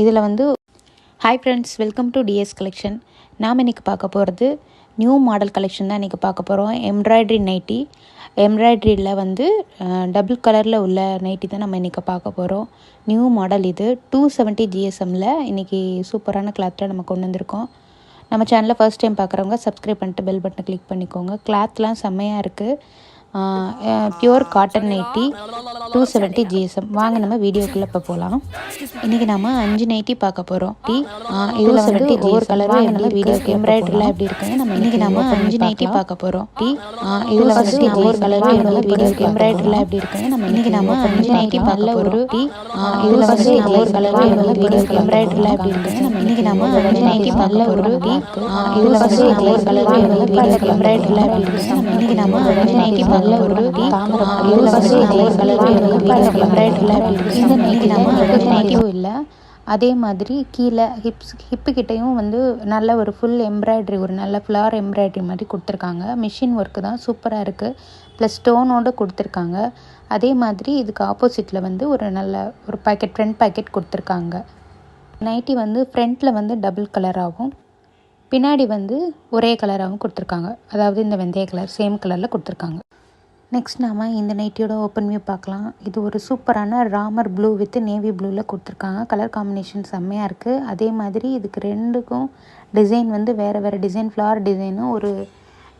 இதில் வந்து hi friends welcome to DS collection நாம் இன்றைக்கி பார்க்க போகிறது நியூ மாடல் கலெக்ஷன் தான் இன்றைக்கி பார்க்க போகிறோம் எம்ப்ராய்ட்ரி நைட்டி எம்ப்ராய்டரியில் வந்து டபுள் கலரில் உள்ள நைட்டி தான் நம்ம இன்றைக்கி பார்க்க போகிறோம் நியூ மாடல் இது. டூ செவன்ட்டி ஜிஎஸ்எம்மில் இன்றைக்கி சூப்பரான கிளாத்தில் நம்ம கொண்டு வந்திருக்கோம். நம்ம சேனலில் ஃபர்ஸ்ட் டைம் பார்க்குறவங்க சப்ஸ்கிரைப் பண்ணிட்டு பெல் பட்டனை கிளிக் பண்ணிக்கோங்க. கிளாத்லாம் செம்மையாக இருக்குது pure cotton nighty two seventy GSM வாங்க நம்ம வீடியோக்குள்ளே இப்போ போகலாம் இன்றைக்கி நம்ம அஞ்சு நைட்டி பார்க்க போகிறோம் டி இதில் வந்து ஒவ்வொரு கலரும் நம்ம வீடியோக்கு எம்ப்ராய்டரிலாம் எப்படி இருக்குன்னு நம்ம இன்றைக்கி நம்ம அஞ்சு நைட்டி பார்க்க போகிறோம் டி இதில் வந்து ஒவ்வொரு கலரும் நம்ம வீடியோக்கு எம்ப்ராய்டரிலாம் எப்படி இருக்குன்னு நம்ம இன்றைக்கி நம்ம அஞ்சு நைட்டி பார்க்க ஒரு டி இதில் வந்து ஒவ்வொரு கலரும் நம்ம வீடியோக்கு எம்ப்ராய்டரிலாம் எப்படி இருக்குன்னு நம்ம இன்றைக்கி நம்ம அஞ்சு நைட்டி பார்க்க ஒரு டி இதில் வந்து ஒவ்வொரு கலரும் நம்ம வீடியோக்கு எம்ப்ராய்டரிலாம் எப்படி இருக்குன்னு நம்ம இன்றைக்கி நம்ம அஞ்சு நைட்டி ஒரு இந்த நைட்டி நம்ம நைட்டியும் இல்லை. அதே மாதிரி கீழே ஹிப்ஸ் ஹிப்பு கிட்டேயும் வந்து நல்ல ஒரு ஃபுல் எம்ப்ராய்டரி ஒரு நல்ல ஃப்ளார் எம்ப்ராய்டரி மாதிரி கொடுத்துருக்காங்க. மிஷின் ஒர்க்கு தான் சூப்பராக இருக்குது ப்ளஸ் ஸ்டோனோடு கொடுத்துருக்காங்க. அதே மாதிரி இதுக்கு ஆப்போசிட்டில் வந்து ஒரு நல்ல ஒரு பாக்கெட் ஃப்ரண்ட் பாக்கெட் கொடுத்துருக்காங்க. நைட்டி வந்து ஃப்ரண்ட்டில் வந்து டபுள் கலராகவும் பின்னாடி வந்து ஒரே கலராகவும் கொடுத்துருக்காங்க. அதாவது இந்த வெந்தய கலர் சேம் கலரில் கொடுத்துருக்காங்க. நெக்ஸ்ட் நாம் இந்த நைட்டியோட ஓப்பன் வியூ பார்க்கலாம். இது ஒரு சூப்பரான ராமர் ப்ளூ வித் நேவி ப்ளூவில் கொடுத்துருக்காங்க. கலர் காம்பினேஷன் செம்மையாக இருக்குது அதே மாதிரி இதுக்கு ரெண்டுக்கும் டிசைன் வந்து வேறு வேறு டிசைன் ஃப்ளவர் டிசைனும் ஒரு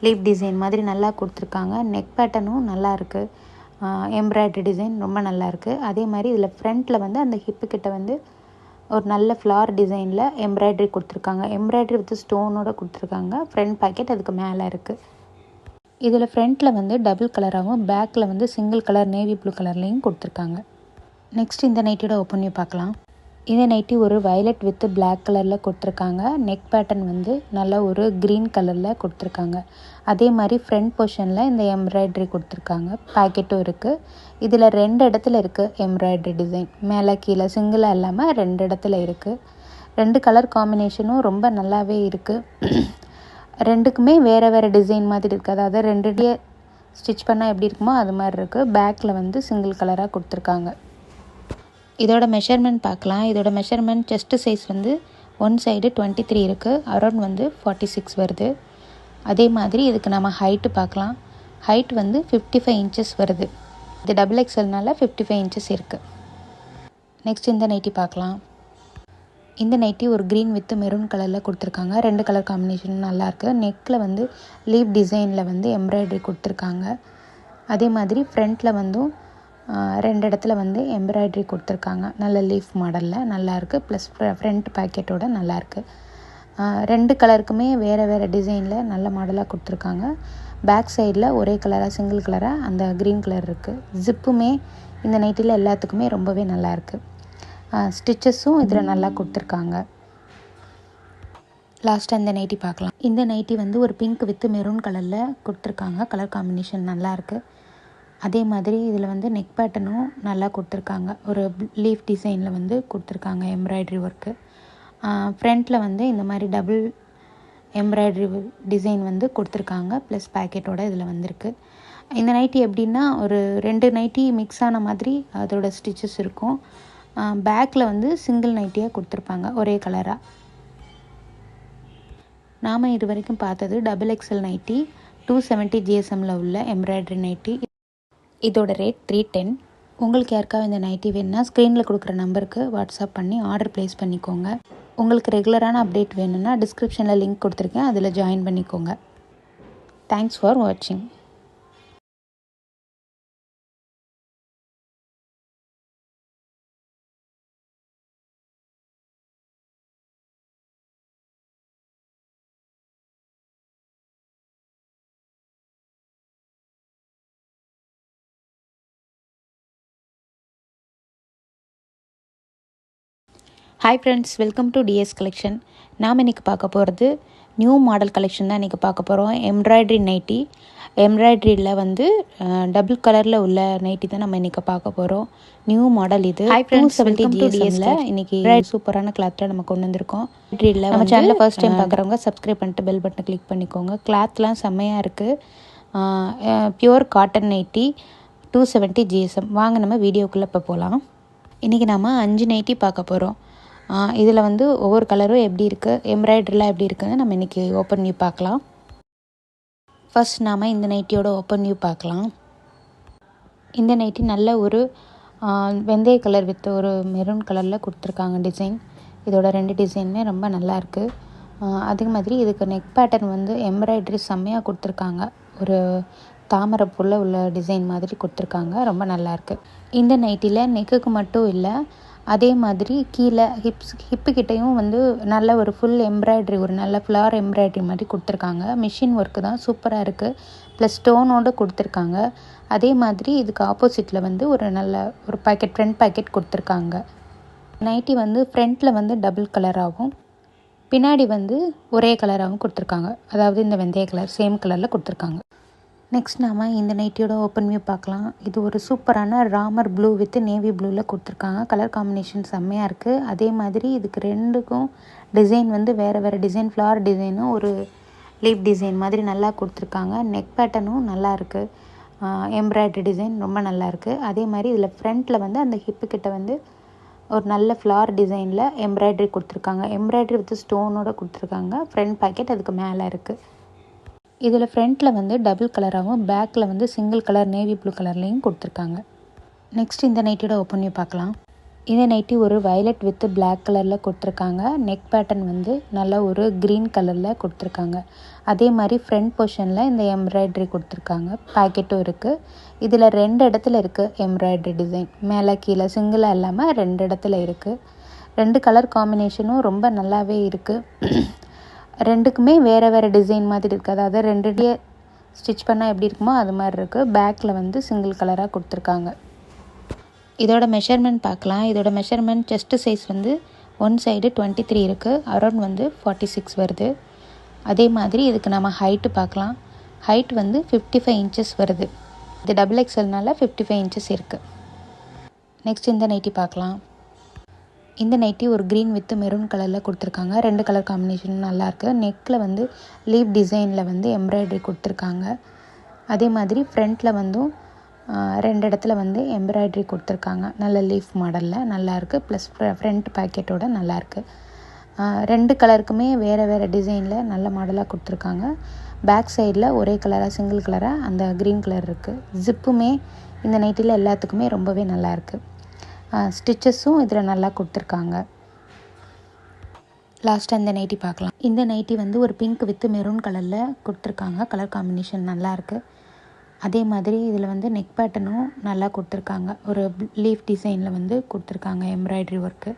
லீப் டிசைன் மாதிரி நல்லா கொடுத்துருக்காங்க. நெக் பேட்டர்னும் நல்லா இருக்குது எம்ப்ராய்டரி டிசைன் ரொம்ப நல்லா இருக்குது அதே மாதிரி இதில் ஃப்ரண்ட்டில் வந்து அந்த ஹிப்பு கிட்ட வந்து ஒரு நல்ல ஃப்ளவர் டிசைனில் எம்ப்ராய்டரி கொடுத்துருக்காங்க. எம்ப்ராய்டரி வித் ஸ்டோனோட கொடுத்துருக்காங்க. ஃப்ரண்ட் பாக்கெட் அதுக்கு மேலே இருக்குது இதில் ஃப்ரண்ட்டில் வந்து டபுள் கலராகவும் பேக்கில் வந்து சிங்கிள் கலர் நேவி ப்ளூ கலர்லேயும் கொடுத்துருக்காங்க. நெக்ஸ்ட் இந்த நைட்டியோட ஓப்பன் பார்க்கலாம். இந்த நைட்டி ஒரு வயலட் வித் பிளாக் கலரில் கொடுத்துருக்காங்க. நெக் பேட்டர்ன் வந்து நல்லா ஒரு க்ரீன் கலரில் கொடுத்துருக்காங்க. அதே மாதிரி ஃப்ரண்ட் போர்ஷனில் இந்த எம்ப்ராய்ட்ரி கொடுத்துருக்காங்க. பேக்கெட்டும் இருக்குது இதில் ரெண்டு இடத்துல இருக்குது எம்ப்ராய்டரி டிசைன் மேலே கீழே சிங்கிளாக இல்லாமல் ரெண்டு இடத்துல இருக்குது ரெண்டு கலர் காம்பினேஷனும் ரொம்ப நல்லாவே இருக்குது ரெண்டுக்குமே வேறு வேறு டிசைன் மாதிரி இருக்குது அதாவது ரெண்டு ஸ்டிச் பண்ணால் எப்படி இருக்குமோ அது மாதிரி இருக்குது பேக்கில் வந்து சிங்கிள் கலராக கொடுத்துருக்காங்க. இதோட மெஷர்மெண்ட் பார்க்கலாம். இதோட மெஷர்மெண்ட் செஸ்ட்டு சைஸ் வந்து ஒன் சைடு டுவெண்ட்டி த்ரீ இருக்குது அரௌண்ட் வந்து ஃபார்ட்டி சிக்ஸ் வருது. அதே மாதிரி இதுக்கு நம்ம ஹைட்டு பார்க்கலாம். ஹைட் வந்து ஃபிஃப்டி ஃபைவ் இன்ச்சஸ் வருது. இது டபுள் எக்ஸல்னால ஃபிஃப்டி ஃபைவ் இன்ச்சஸ் இருக்குது நெக்ஸ்ட் இந்த நைட்டி பார்க்கலாம். இந்த நைட்டி ஒரு க்ரீன் வித் மெரூன் கலரில் கொடுத்துருக்காங்க. ரெண்டு கலர் காம்பினேஷன் நல்லாயிருக்கு நெக்கில் வந்து லீப் டிசைனில் வந்து எம்ப்ராய்டரி கொடுத்துருக்காங்க. அதே மாதிரி ஃப்ரண்ட்டில் வந்தும் ரெண்டு இடத்துல வந்து எம்ப்ராய்டரி கொடுத்துருக்காங்க. நல்ல லீஃப் மாடலில் நல்லாயிருக்கு ப்ளஸ் ஃப்ரண்ட் பேக்கெட்டோட நல்லாயிருக்கு ரெண்டு கலருக்குமே வேறு வேறு டிசைனில் நல்ல மாடலாக கொடுத்துருக்காங்க. பேக் சைடில் ஒரே கலராக சிங்கிள் கலராக அந்த க்ரீன் கலர் இருக்குது ஜிப்புமே இந்த நைட்டியில் எல்லாத்துக்குமே ரொம்பவே நல்லாயிருக்கு ஸ்டிச்சஸும் இதில் நல்லா கொடுத்துருக்காங்க. லாஸ்ட்டாக இந்த நைட்டி பார்க்கலாம். இந்த நைட்டி வந்து ஒரு பிங்க் வித் மெரூன் கலரில் கொடுத்துருக்காங்க. கலர் காம்பினேஷன் நல்லாயிருக்கு அதே மாதிரி இதில் வந்து நெக் பேட்டனும் நல்லா கொடுத்துருக்காங்க. ஒரு லீஃப் டிசைனில் வந்து கொடுத்துருக்காங்க எம்ப்ராய்டரி ஒர்க்கு ஃப்ரண்ட்டில் வந்து இந்த மாதிரி டபுள் எம்ப்ராய்டரி டிசைன் வந்து கொடுத்துருக்காங்க. ப்ளஸ் பேக்கெட்டோட இதில் வந்திருக்கு. இந்த நைட்டி எப்படின்னா ஒரு ரெண்டு நைட்டி மிக்ஸ் ஆன மாதிரி அதோட ஸ்டிச்சஸ் இருக்கும். பேக்கில் வந்து சிங்கிள் நைட்டியாக கொடுத்துருப்பாங்க ஒரே கலராக நாம் இது வரைக்கும் பார்த்தது double XL nighty two seventy ஜிஎஸ்எம்மில் உள்ள எம்ப்ராய்டரி நைட்டி இதோட ரேட் த்ரீ டென் உங்களுக்கு யாருக்காவது இந்த நைட்டி வேணும்னா ஸ்க்ரீனில் கொடுக்குற நம்பருக்கு வாட்ஸ்அப் பண்ணி ஆர்டர் ப்ளேஸ் பண்ணிக்கோங்க. உங்களுக்கு ரெகுலரான அப்டேட் வேணும்னா டிஸ்கிரிப்ஷனில் லிங்க் கொடுத்துருக்கேன் அதில் ஜாயின் பண்ணிக்கோங்க. தேங்க்ஸ் ஃபார் வாட்சிங் hi friends welcome to DS collection நாம் இன்றைக்கி பார்க்க போகிறது நியூ மாடல் கலெக்ஷன் தான் இன்றைக்கி பார்க்க போகிறோம் எம்ப்ராய்டரி நைட்டி எம்ப்ராய்டரியில் வந்து டபுள் கலரில் உள்ள நைட்டி தான் நம்ம இன்றைக்கி பார்க்க போகிறோம் நியூ மாடல் இது. டூ செவன்ட்டி ஜிஎஸ்ல இன்றைக்கி சூப்பரான கிளாத்தில் நம்ம கொண்டு வந்திருக்கோம். எம்ப்ராய்டரியில் நம்ம சேனலில் ஃபர்ஸ்ட் டைம் பார்க்குறவங்க சப்ஸ்கிரைப் பண்ணிட்டு பெல் பட்டனை கிளிக் பண்ணிக்கோங்க. கிளாத்லாம் செம்மையாக இருக்குது pure cotton nighty two seventy GSM வாங்க நம்ம வீடியோக்குள்ளே இப்போ போகலாம் இன்றைக்கி நம்ம அஞ்சு நைட்டி பார்க்க போகிறோம் இதில் வந்து ஒவ்வொரு கலரும் எப்படி இருக்குது எம்ப்ராய்டரிலாம் எப்படி இருக்குதுன்னு நம்ம இன்றைக்கி ஓப்பன் வியூ பார்க்கலாம். ஃபர்ஸ்ட் நாம் இந்த நைட்டியோட ஓப்பன் வியூ பார்க்கலாம். இந்த நைட்டி நல்ல ஒரு வெந்தய கலர் வித் ஒரு மெரூன் கலரில் கொடுத்துருக்காங்க டிசைன் இதோட ரெண்டு டிசைனுமே ரொம்ப நல்லா இருக்குது அதே மாதிரி இதுக்கு நெக் பேட்டர்ன் வந்து எம்ப்ராய்டரி செம்மையாக கொடுத்துருக்காங்க. ஒரு தாமரை புல்ல உள்ள டிசைன் மாதிரி கொடுத்துருக்காங்க. ரொம்ப நல்லாயிருக்கு இந்த நைட்டியில் நெக்குக்கு மட்டும் இல்லை அதே மாதிரி கீழே ஹிப்ஸ் ஹிப்புக்கிட்டையும் வந்து நல்ல ஒரு ஃபுல் எம்ப்ராய்ட்ரி ஒரு நல்ல ஃப்ளார் எம்ப்ராய்ட்ரி மாதிரி கொடுத்துருக்காங்க. மிஷின் ஒர்க்கு தான் சூப்பராக இருக்குது ப்ளஸ் ஸ்டோனோடு கொடுத்துருக்காங்க. அதே மாதிரி இதுக்கு ஆப்போசிட்டில் வந்து ஒரு நல்ல ஒரு பாக்கெட் ஃப்ரண்ட் பாக்கெட் கொடுத்துருக்காங்க. நைட்டி வந்து ஃப்ரண்ட்டில் வந்து டபுள் கலராகவும் பின்னாடி வந்து ஒரே கலராகவும் கொடுத்துருக்காங்க. அதாவது இந்த வெந்தய கலர் சேம் கலரில் கொடுத்துருக்காங்க. நெக்ஸ்ட் நாம் இந்த நைட்டியோட ஓப்பன் வியூ பார்க்கலாம். இது ஒரு சூப்பரான ராமர் ப்ளூ வித் நேவி ப்ளூவில் கொடுத்துருக்காங்க. கலர் காம்பினேஷன் செம்மையாக இருக்குது அதே மாதிரி இதுக்கு ரெண்டுக்கும் டிசைன் வந்து வேறு வேறு டிசைன் ஃப்ளவர் டிசைனும் ஒரு லீப் டிசைன் மாதிரி நல்லா கொடுத்துருக்காங்க. நெக் பேட்டர்னும் நல்லா இருக்குது எம்ப்ராய்டரி டிசைன் ரொம்ப நல்லா இருக்குது அதே மாதிரி இதில் ஃப்ரண்ட்டில் வந்து அந்த ஹிப்பு கிட்ட வந்து ஒரு நல்ல ஃப்ளார் டிசைனில் எம்ப்ராய்டரி கொடுத்துருக்காங்க. எம்ப்ராய்டரி வித் ஸ்டோனோட கொடுத்துருக்காங்க. ஃப்ரண்ட் பாக்கெட் அதுக்கு மேலே இருக்குது இதில் ஃப்ரண்ட்டில் வந்து டபுள் கலராகவும் பேக்கில் வந்து சிங்கிள் கலர் நேவி ப்ளூ கலர்லேயும் கொடுத்துருக்காங்க. நெக்ஸ்ட் இந்த நைட்டியோட ஓப்பன் பார்க்கலாம். இந்த நைட்டி ஒரு வயலட் வித் பிளாக் கலரில் கொடுத்துருக்காங்க. நெக் பேட்டர்ன் வந்து நல்லா ஒரு க்ரீன் கலரில் கொடுத்துருக்காங்க. அதே மாதிரி ஃப்ரண்ட் போர்ஷனில் இந்த எம்ப்ராய்ட்ரி கொடுத்துருக்காங்க. பேக்கெட்டும் இருக்குது இதில் ரெண்டு இடத்துல இருக்குது எம்ப்ராய்டரி டிசைன் மேலே கீழே சிங்கிளாக இல்லாமல் ரெண்டு இடத்துல இருக்குது ரெண்டு கலர் காம்பினேஷனும் ரொம்ப நல்லாவே இருக்குது ரெண்டுக்குமே வேறு வேறு டிசைன் மாதிரி இருக்குது அதாவது ரெண்டுலேயே ஸ்டிச் பண்ணால் எப்படி இருக்குமோ அது மாதிரி இருக்குது பேக்கில் வந்து சிங்கிள் கலராக கொடுத்துருக்காங்க. இதோட மெஷர்மெண்ட் பார்க்கலாம். இதோட மெஷர்மெண்ட் செஸ்ட்டு சைஸ் வந்து ஒன் சைடு டுவெண்ட்டி த்ரீ இருக்குது அரௌண்ட் வந்து ஃபார்ட்டி சிக்ஸ் வருது. அதே மாதிரி இதுக்கு நம்ம ஹைட்டு பார்க்கலாம். ஹைட் வந்து ஃபிஃப்டி ஃபைவ் இன்ச்சஸ் வருது. இது டபுள் எக்ஸல்னால ஃபிஃப்டி ஃபைவ் இன்ச்சஸ் இருக்குது நெக்ஸ்ட் இந்த நைட்டி பார்க்கலாம். இந்த நைட்டி ஒரு க்ரீன் வித் மெரூன் கலரில் கொடுத்துருக்காங்க. ரெண்டு கலர் காம்பினேஷனும் நல்லாயிருக்கு நெக்கில் வந்து லீப் டிசைனில் வந்து எம்ப்ராய்டரி கொடுத்துருக்காங்க. அதே மாதிரி ஃப்ரண்ட்டில் வந்தும் ரெண்டு இடத்துல வந்து எம்ப்ராய்டரி கொடுத்துருக்காங்க. நல்ல லீஃப் மாடலில் நல்லாயிருக்கு ப்ளஸ் ஃப்ரண்ட் பேக்கெட்டோட நல்லாயிருக்கு ரெண்டு கலருக்குமே வேறு வேறு டிசைனில் நல்ல மாடலாக கொடுத்துருக்காங்க. பேக் சைடில் ஒரே கலராக சிங்கிள் கலராக அந்த க்ரீன் கலர் இருக்குது ஜிப்புமே இந்த நைட்டியில் எல்லாத்துக்குமே ரொம்பவே நல்லாயிருக்கு ஸ்டிச்சஸும் இதில் நல்லா கொடுத்துருக்காங்க. லாஸ்ட்டாக இந்த நைட்டி பார்க்கலாம். இந்த நைட்டி வந்து ஒரு பிங்க் வித் மெரூன் கலரில் கொடுத்துருக்காங்க. கலர் காம்பினேஷன் நல்லாயிருக்கு அதே மாதிரி இதில் வந்து நெக் பேட்டனும் நல்லா கொடுத்துருக்காங்க. ஒரு லீஃப் டிசைனில் வந்து கொடுத்துருக்காங்க எம்ப்ராய்ட்ரி ஒர்க்கு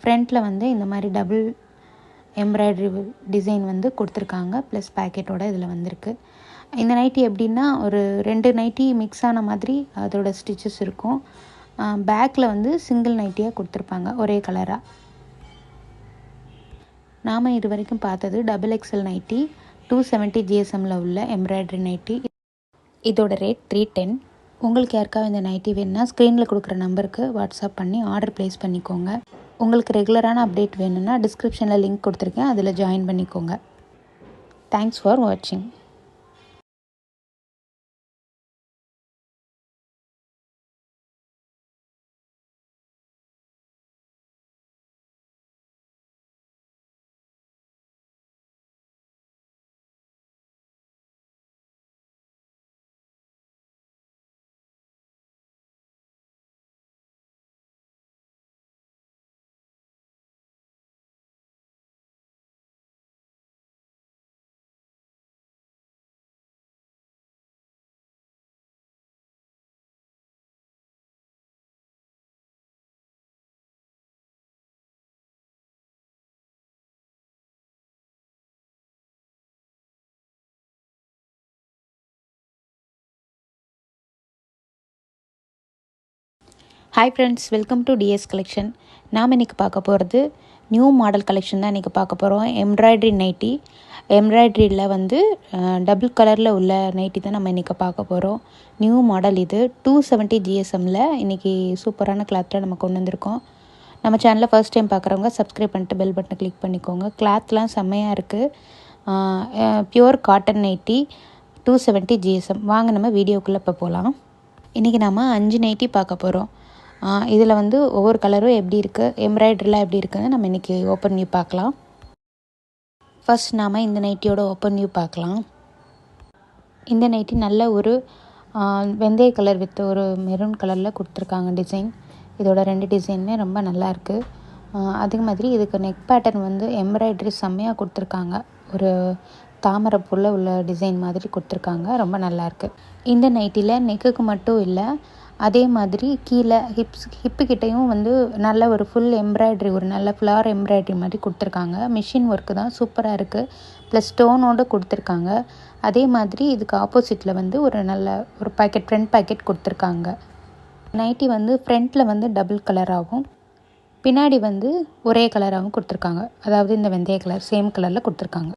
ஃப்ரண்ட்டில் வந்து இந்த மாதிரி டபுள் எம்ப்ராய்ட்ரி டிசைன் வந்து கொடுத்துருக்காங்க. ப்ளஸ் பேக்கெட்டோட இதில் வந்திருக்கு. இந்த நைட்டி எப்படின்னா ஒரு ரெண்டு நைட்டி மிக்ஸ் ஆன மாதிரி அதோட ஸ்டிச்சஸ் இருக்கும். பேக்கில் வந்து சிங்கிள் நைட்டியாக கொடுத்துருப்பாங்க ஒரே கலராக நாம் இது வரைக்கும் பார்த்தது double XL nighty two seventy ஜிஎஸ்எம்மில் உள்ள எம்ப்ராய்டரி நைட்டி இதோட ரேட் த்ரீ டென் உங்களுக்கு யாருக்காவது இந்த நைட்டி வேணும்னா ஸ்க்ரீனில் கொடுக்குற நம்பருக்கு வாட்ஸ்அப் பண்ணி ஆர்டர் ப்ளேஸ் பண்ணிக்கோங்க. உங்களுக்கு ரெகுலரான அப்டேட் வேணும்னா டிஸ்கிரிப்ஷனில் லிங்க் கொடுத்துருக்கேன் அதில் ஜாயின் பண்ணிக்கோங்க. தேங்க்ஸ் ஃபார் வாட்சிங் hi friends welcome to DS collection நாம் இன்றைக்கி பார்க்க போகிறது நியூ மாடல் கலெக்ஷன் தான் இன்றைக்கி பார்க்க போகிறோம் எம்ப்ராய்ட்ரி நைட்டி எம்ப்ராய்ட்ரியில் வந்து டபுள் கலரில் உள்ள நைட்டி தான் நம்ம இன்றைக்கி பார்க்க போகிறோம் நியூ மாடல் இது. டூ செவன்ட்டி ஜிஎஸ்எம்மில் இன்றைக்கி சூப்பரான கிளாத்தில் நம்ம கொண்டு வந்திருக்கோம். நம்ம சேனலில் ஃபர்ஸ்ட் டைம் பார்க்குறவங்க சப்ஸ்கிரைப் பண்ணிட்டு பெல் பட்டனை கிளிக் பண்ணிக்கோங்க. கிளாத்லாம் செம்மையாக இருக்குது pure cotton nighty two seventy GSM வாங்க நம்ம வீடியோக்குள்ளே இப்போ போகலாம் இன்றைக்கி நாம் அஞ்சு நைட்டி பார்க்க போகிறோம் இதில் வந்து ஒவ்வொரு கலரும் எப்படி இருக்குது எம்ப்ராய்டரிலாம் எப்படி இருக்குதுன்னு நம்ம இன்றைக்கி ஓப்பன் வியூ பார்க்கலாம். ஃபர்ஸ்ட் நாம் இந்த நைட்டியோட ஓப்பன் வியூ பார்க்கலாம். இந்த நைட்டி நல்ல ஒரு வெந்தய கலர் வித் ஒரு மெரூன் கலரில் கொடுத்துருக்காங்க டிசைன் இதோட ரெண்டு டிசைனுமே ரொம்ப நல்லாயிருக்கு அதே மாதிரி இதுக்கு நெக் பேட்டர்ன் வந்து எம்ப்ராய்டரி செம்மையாக கொடுத்துருக்காங்க. ஒரு தாமரை புல்ல உள்ள டிசைன் மாதிரி கொடுத்துருக்காங்க. ரொம்ப நல்லாயிருக்கு இந்த நைட்டியில் நெக்குக்கு மட்டும் இல்லை அதே மாதிரி கீழே ஹிப்ஸ் ஹிப்புக்கிட்டையும் வந்து நல்ல ஒரு ஃபுல் எம்ப்ராய்ட்ரி ஒரு நல்ல ஃப்ளார் எம்ப்ராய்ட்ரி மாதிரி கொடுத்துருக்காங்க. மிஷின் ஒர்க்கு தான் சூப்பராக இருக்குது ப்ளஸ் ஸ்டோனோடு கொடுத்துருக்காங்க. அதே மாதிரி இதுக்கு ஆப்போசிட்டில் வந்து ஒரு நல்ல ஒரு பாக்கெட் ஃப்ரண்ட் பாக்கெட் கொடுத்துருக்காங்க. நைட்டி வந்து ஃப்ரண்ட்டில் வந்து டபுள் கலராகவும் பின்னாடி வந்து ஒரே கலராகவும் கொடுத்துருக்காங்க. அதாவது இந்த வெந்தய கலர் சேம் கலரில் கொடுத்துருக்காங்க.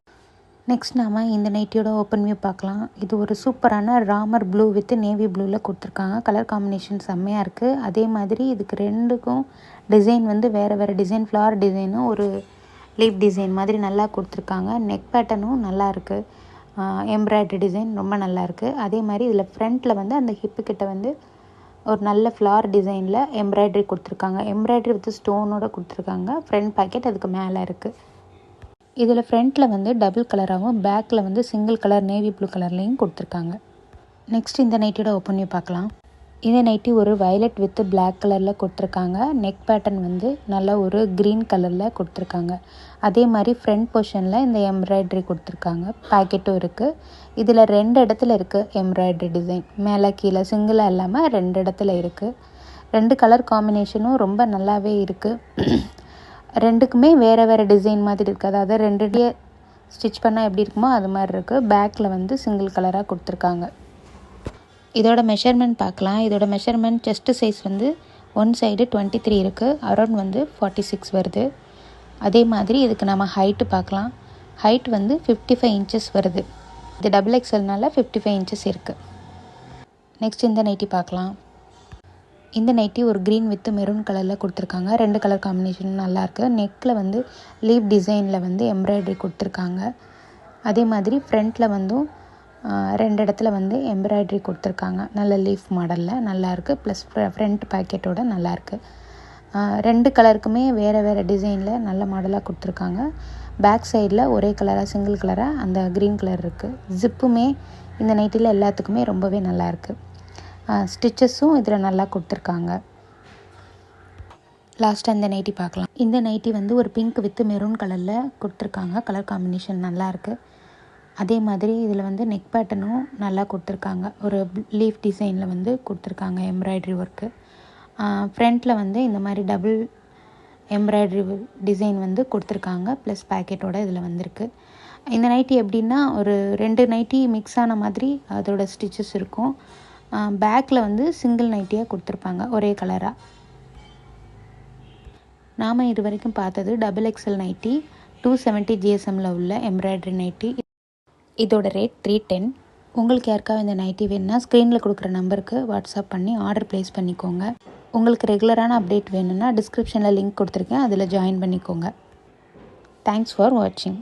நெக்ஸ்ட் நாம் இந்த நைட்டியோட ஓப்பன் வியூ பார்க்கலாம். இது ஒரு சூப்பரான ராமர் ப்ளூ வித் நேவி ப்ளூவில் கொடுத்துருக்காங்க. கலர் காம்பினேஷன் செம்மையாக இருக்குது அதே மாதிரி இதுக்கு ரெண்டுக்கும் டிசைன் வந்து வேறு வேறு டிசைன் ஃப்ளவர் டிசைனும் ஒரு லீப் டிசைன் மாதிரி நல்லா கொடுத்துருக்காங்க. நெக் பேட்டர்னும் நல்லா இருக்குது எம்ப்ராய்டரி டிசைன் ரொம்ப நல்லா இருக்குது அதே மாதிரி இதில் ஃப்ரண்ட்டில் வந்து அந்த ஹிப்பு கிட்ட வந்து ஒரு நல்ல ஃப்ளார் டிசைனில் எம்ப்ராய்டரி கொடுத்துருக்காங்க. எம்ப்ராய்டரி வித் ஸ்டோனோட கொடுத்துருக்காங்க. ஃப்ரண்ட் பாக்கெட் அதுக்கு மேலே இருக்குது இதில் ஃப்ரண்ட்டில் வந்து டபுள் கலராகவும் பேக்கில் வந்து சிங்கிள் கலர் நேவி ப்ளூ கலர்லேயும் கொடுத்துருக்காங்க. நெக்ஸ்ட் இந்த நைட்டியோட ஓப்பன் பண்ணி பார்க்கலாம். இந்த நைட்டி ஒரு வயலட் வித் பிளாக் கலரில் கொடுத்துருக்காங்க. நெக் பேட்டர்ன் வந்து நல்லா ஒரு க்ரீன் கலரில் கொடுத்துருக்காங்க. அதே மாதிரி ஃப்ரண்ட் போர்ஷனில் இந்த எம்ப்ராய்டரி கொடுத்துருக்காங்க. பேக்கெட்டும் இருக்குது இதில் ரெண்டு இடத்துல இருக்குது எம்ப்ராய்டரி டிசைன் மேலே கீழே சிங்கிளாக இல்லாமல் ரெண்டு இடத்துல இருக்குது ரெண்டு கலர் காம்பினேஷனும் ரொம்ப நல்லாவே இருக்குது ரெண்டுக்குமே வேறு வேறு டிசைன் மாதிரி இருக்குது அதாவது ரெண்டு ஸ்டிச் பண்ணால் எப்படி இருக்குமோ அது மாதிரி இருக்குது பேக்கில் வந்து சிங்கிள் கலராக கொடுத்துருக்காங்க. இதோட மெஷர்மெண்ட் பார்க்கலாம். இதோட மெஷர்மெண்ட் செஸ்ட்டு சைஸ் வந்து ஒன் சைடு டுவெண்ட்டி த்ரீ இருக்குது அரௌண்ட் வந்து ஃபார்ட்டி சிக்ஸ் வருது. அதே மாதிரி இதுக்கு நம்ம ஹைட்டு பார்க்கலாம். ஹைட் வந்து ஃபிஃப்டி ஃபைவ் இன்ச்சஸ் வருது. இது டபுள் எக்ஸல்னால ஃபிஃப்டி ஃபைவ் இன்ச்சஸ் இருக்குது நெக்ஸ்ட் இந்த நைட்டி பார்க்கலாம். இந்த நைட்டி ஒரு க்ரீன் வித் மெரூன் கலரில் கொடுத்துருக்காங்க. ரெண்டு கலர் காம்பினேஷனும் நல்லாயிருக்கு நெக்கில் வந்து லீப் டிசைனில் வந்து எம்ப்ராய்டரி கொடுத்துருக்காங்க. அதே மாதிரி ஃப்ரண்ட்டில் வந்தும் ரெண்டு இடத்துல வந்து எம்ப்ராய்டரி கொடுத்துருக்காங்க. நல்ல லீஃப் மாடலில் நல்லாயிருக்கு ப்ளஸ் ஃப்ரண்ட் பேக்கெட்டோட நல்லாயிருக்கு ரெண்டு கலருக்குமே வேறு வேறு டிசைனில் நல்ல மாடலாக கொடுத்துருக்காங்க. பேக் சைடில் ஒரே கலராக சிங்கிள் கலராக அந்த க்ரீன் கலர் இருக்குது ஜிப்புமே இந்த நைட்டியில் எல்லாத்துக்குமே ரொம்பவே நல்லாயிருக்கு ஸ்டிச்சஸும் இதில் நல்லா கொடுத்துருக்காங்க. லாஸ்ட் அந்த நைட்டி பார்க்கலாம். இந்த நைட்டி வந்து ஒரு பிங்க் வித் மெரூன் கலரில் கொடுத்துருக்காங்க. கலர் காம்பினேஷன் நல்லாயிருக்கு அதே மாதிரி இதில் வந்து நெக் பேட்டனும் நல்லா கொடுத்துருக்காங்க. ஒரு லீஃப் டிசைனில் வந்து கொடுத்துருக்காங்க எம்ப்ராய்ட்ரி ஒர்க்கு ஃப்ரண்ட்டில் வந்து இந்த மாதிரி டபுள் எம்ப்ராய்ட்ரி டிசைன் வந்து கொடுத்துருக்காங்க. ப்ளஸ் பேக்கெட்டோட இதில் வந்திருக்கு. இந்த நைட்டி எப்படின்னா ஒரு ரெண்டு நைட்டி மிக்ஸ் ஆன மாதிரி அதோட ஸ்டிச்சஸ் இருக்கும். பேக்கில் வந்து சிங்கிள் நைட்டியாக கொடுத்துருப்பாங்க ஒரே கலராக நாம் இது வரைக்கும் பார்த்தது double XL nighty two seventy ஜிஎஸ்எம்மில் உள்ள எம்ப்ராய்டரி நைட்டி இதோட ரேட் த்ரீ டென் உங்களுக்கு யாருக்காவது இந்த நைட்டி வேணும்னா ஸ்க்ரீனில் கொடுக்குற நம்பருக்கு வாட்ஸ்அப் பண்ணி ஆர்டர் ப்ளேஸ் பண்ணிக்கோங்க. உங்களுக்கு ரெகுலரான அப்டேட் வேணும்னா டிஸ்கிரிப்ஷனில் லிங்க் கொடுத்துருக்கேன் அதில் ஜாயின் பண்ணிக்கோங்க. தேங்க்ஸ் ஃபார் வாட்சிங்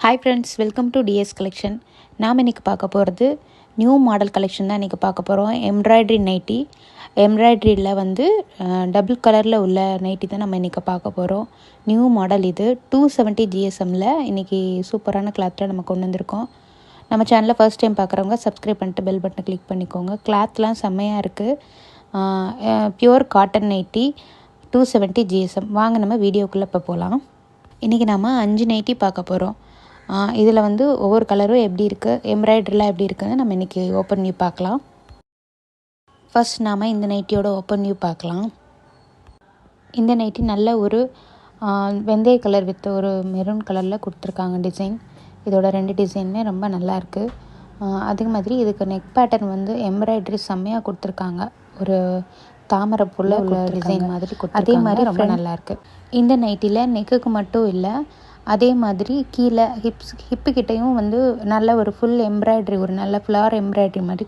hi friends welcome to DS collection நாம் இன்றைக்கி பார்க்க போகிறது நியூ மாடல் கலெக்ஷன் தான் இன்றைக்கி பார்க்க போகிறோம் எம்ப்ராய்ட்ரி நைட்டி எம்ப்ராய்ட்ரியில் வந்து டபுள் கலரில் உள்ள நைட்டி தான் நம்ம இன்றைக்கி பார்க்க போகிறோம் நியூ மாடல் இது. டூ செவன்ட்டி ஜிஎஸ்எம்மில் இன்றைக்கி சூப்பரான கிளாத்தில் நம்ம கொண்டு வந்திருக்கோம். நம்ம சேனலில் ஃபர்ஸ்ட் டைம் பார்க்குறவங்க சப்ஸ்கிரைப் பண்ணிட்டு பெல் பட்டனை கிளிக் பண்ணிக்கோங்க. கிளாத்லாம் செம்மையாக இருக்குது pure cotton nighty two seventy GSM வாங்க நம்ம வீடியோக்குள்ளே இப்போ போகலாம் இன்றைக்கி நம்ம அஞ்சு நைட்டி பார்க்க போகிறோம் இதில் வந்து ஒவ்வொரு கலரும் எப்படி இருக்குது எம்ப்ராய்டரிலாம் எப்படி இருக்குன்னு நம்ம இன்றைக்கி ஓப்பன் வியூ பார்க்கலாம். ஃபர்ஸ்ட் நாம் இந்த நைட்டியோட ஓப்பன் வியூ பார்க்கலாம். இந்த நைட்டி நல்ல ஒரு வெந்தய கலர் வித் ஒரு மெரூன் கலரில் கொடுத்துருக்காங்க டிசைன் இதோட ரெண்டு டிசைனுமே ரொம்ப நல்லா இருக்குது ஆ, அதே மாதிரி இதுக்கு நெக் பேட்டர்ன் வந்து எம்ப்ராய்டரி செம்மையாக கொடுத்துருக்காங்க. ஒரு தாமரை புல்ல உள்ள டிசைன் மாதிரி அதே மாதிரி ரொம்ப நல்லா இருக்கு. இந்த நைட்டியில் நெக்குக்கு மட்டும் இல்லை அதே மாதிரி கீழே ஹிப்ஸ் ஹிப்பு கிட்டேயும் வந்து நல்ல ஒரு ஃபுல் எம்ப்ராய்டரி ஒரு நல்ல ஃப்ளவர் எம்ப்ராய்டரி மாதிரி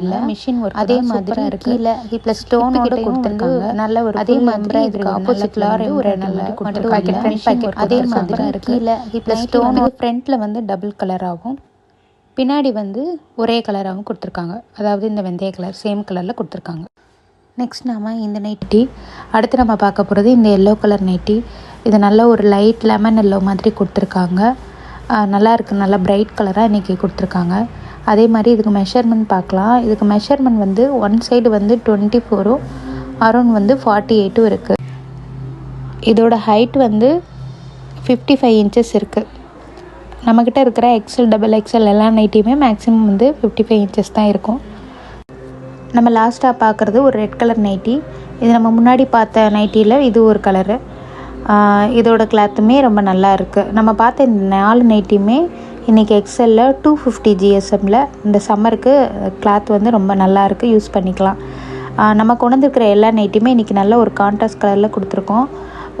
இல்லை மிஷின் ஒர்க் அதே மாதிரி கீழே ஹிப்ல ஸ்டோனோட கொடுத்துருக்காங்க. நல்ல ஒரு அதே மாதிரி இதுக்கு ஆப்போசிட் ஃப்ளவர் ஒரு நல்ல கொடுத்துருக்காங்க அதே மாதிரி கீழே ஹிப்ல ஸ்டோன் ஃப்ரண்ட்ல வந்து டபுள் கலர் ஆகும். பின்னாடி வந்து ஒரே கலராகவும் கொடுத்துருக்காங்க. அதாவது இந்த வெந்தய கலர் சேம் கலரில் கொடுத்துருக்காங்க. நெக்ஸ்ட் நாம இந்த நைட்டி அடுத்து நம்ம பார்க்க போகிறது இந்த எல்லோ கலர் நைட்டி இது நல்ல ஒரு லைட் லெமன் எல்லோ மாதிரி கொடுத்துருக்காங்க. நல்லா இருக்குது நல்லா பிரைட் கலராக இன்றைக்கி கொடுத்துருக்காங்க. அதே மாதிரி இதுக்கு மெஷர்மெண்ட் பார்க்கலாம். இதுக்கு மெஷர்மெண்ட் வந்து ஒன் சைடு வந்து டுவெண்ட்டி ஃபோரும் அரௌண்ட் வந்து ஃபார்ட்டி எயிட்டும் இருக்குது இதோட ஹைட் வந்து ஃபிஃப்டி ஃபைவ் இன்ச்சஸ் இருக்குது நம்மக்கிட்ட இருக்கிற எக்ஸல் டபுள் எக்ஸல் எல்லா நைட்டியுமே மேக்ஸிமம் வந்து ஃபிஃப்டி ஃபைவ் இன்ச்சஸ் தான் இருக்கும். நம்ம லாஸ்ட்டாக பார்க்குறது ஒரு ரெட் கலர் நைட்டி இது நம்ம முன்னாடி பார்த்த நைட்டியில் இது ஒரு கலரு இதோட கிளாத்துமே ரொம்ப நல்லா இருக்குது நம்ம பார்த்த இந்த நாலு நைட்டியுமே இன்றைக்கி எக்ஸலில் டூ ஃபிஃப்டி ஜிஎஸ்எம்மில் இந்த சம்மருக்கு கிளாத் வந்து ரொம்ப நல்லா இருக்குது யூஸ் பண்ணிக்கலாம். நம்ம கொண்டு எல்லா நைட்டியுமே இன்றைக்கி நல்ல ஒரு கான்ட்ராஸ்ட் கலரில் கொடுத்துருக்கோம்.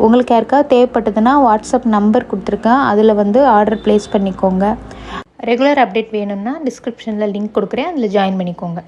உங்களுக்கு யாருக்காவது தேவைப்பட்டதுன்னா வாட்ஸ்அப் நம்பர் கொடுத்துருக்கேன். அதில் வந்து ஆர்டர் ப்ளேஸ் பண்ணிக்கோங்க. ரெகுலர் அப்டேட் வேணும்னா டிஸ்கிரிப்ஷனில் லிங்க் கொடுக்குறேன். அதில் ஜாயின் பண்ணிக்கோங்க.